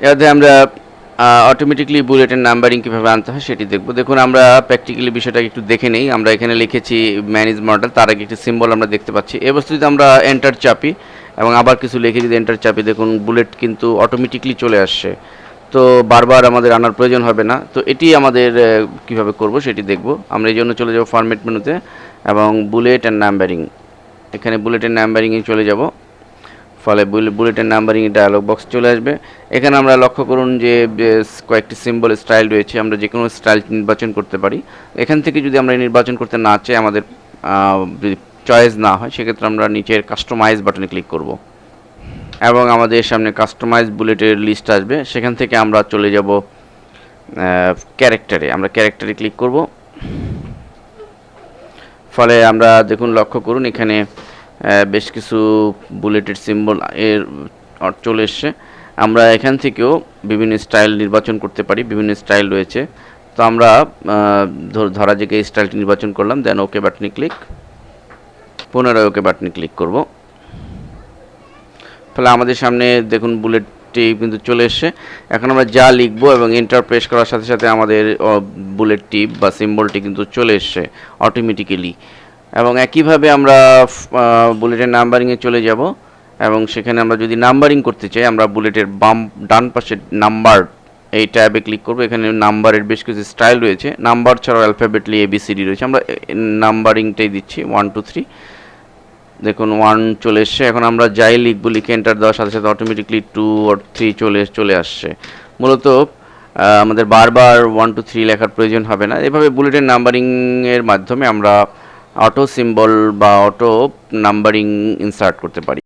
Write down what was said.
এতে আমরা অটোমেটিকলি বুলেটের নাম্বারিং কীভাবে আনতে হয় সেটি দেখব। দেখুন, আমরা প্র্যাকটিক্যালি বিষয়টাকে একটু দেখে নেই। আমরা এখানে লিখেছি ম্যানেজ মডেল তার আগে একটি সিম্বল আমরা দেখতে পাচ্ছি। এ বস্তু যদি আমরা এন্টার চাপি এবং আবার কিছু লিখে যদি এন্টার চাপি, দেখুন বুলেট কিন্তু অটোমেটিকলি চলে আসছে। তো বারবার আমাদের আনার প্রয়োজন হবে না। তো এটি আমাদের কীভাবে করব সেটি দেখব। আমরা এই জন্য চলে যাব ফরম্যাট মেনুতে এবং বুলেট অ্যান্ড নাম্বারিং এখানে বুলেটের নাম্বারিংয়ে চলে যাব। ফলে বুলেটের নাম্বারিং ডায়ালগ বক্স চলে আসবে। এখানে আমরা লক্ষ্য করুন যে কয়েকটি সিম্বল স্টাইল রয়েছে। আমরা যে কোনো স্টাইল নির্বাচন করতে পারি। এখান থেকে যদি আমরা নির্বাচন করতে না চাই, আমাদের যদি চয়েস না হয়, সেক্ষেত্রে আমরা নিচের কাস্টমাইজ বাটনে ক্লিক করব। এবং আমাদের সামনে কাস্টমাইজ বুলেটের লিস্ট আসবে। সেখান থেকে আমরা চলে যাব ক্যারেক্টারে আমরা ক্যারেক্টারে ক্লিক করব। ফলে আমরা দেখুন লক্ষ্য করুন, এখানে বেশ কিছু বুলেটের সিম্বল এর চলে এসছে। আমরা এখান থেকেও বিভিন্ন স্টাইল নির্বাচন করতে পারি, বিভিন্ন স্টাইল রয়েছে। তো আমরা ধর- যে স্টাইলটি নির্বাচন করলাম দেন ওকে বাটনে ক্লিক পুনরায় ওকে বাটনে ক্লিক করব। ফলে আমাদের সামনে দেখুন বুলেটটি কিন্তু চলে এসছে। এখন আমরা যা লিখব এবং এন্টার প্রেস করার সাথে সাথে আমাদের বুলেটটি বা সিম্বলটি কিন্তু চলে এসছে অটোমেটিক্যালি এবং একইভাবে আমরা বুলেটের নাম্বারিংয়ে চলে যাব এবং সেখানে আমরা যদি নাম্বারিং করতে চাই, আমরা বুলেটের বাম, ডান পাশে নাম্বার এই ট্যাবে ক্লিক করব। এখানে নাম্বারের বেশ কিছু স্টাইল রয়েছে। নাম্বার ছাড়াও অ্যালফাবেটলি এবিসিডি রয়েছে। আমরা নাম্বারিংটাই দিচ্ছি। One, two, three. দেখুন, ওয়ান চলে এসছে। এখন আমরা যাই লিখব, লিখে এন্টার দেওয়ার সাথে সাথে অটোমেটিকলি টু আর থ্রি চলে চলে আসছে। মূলত আমাদের বারবার ওয়ান, টু, থ্রি লেখার প্রয়োজন হবে না। এভাবে বুলেটের নাম্বারিংয়ের মাধ্যমে আমরা অটো সিম্বল বা অটো নাম্বারিং ইনসার্ট করতে পারি।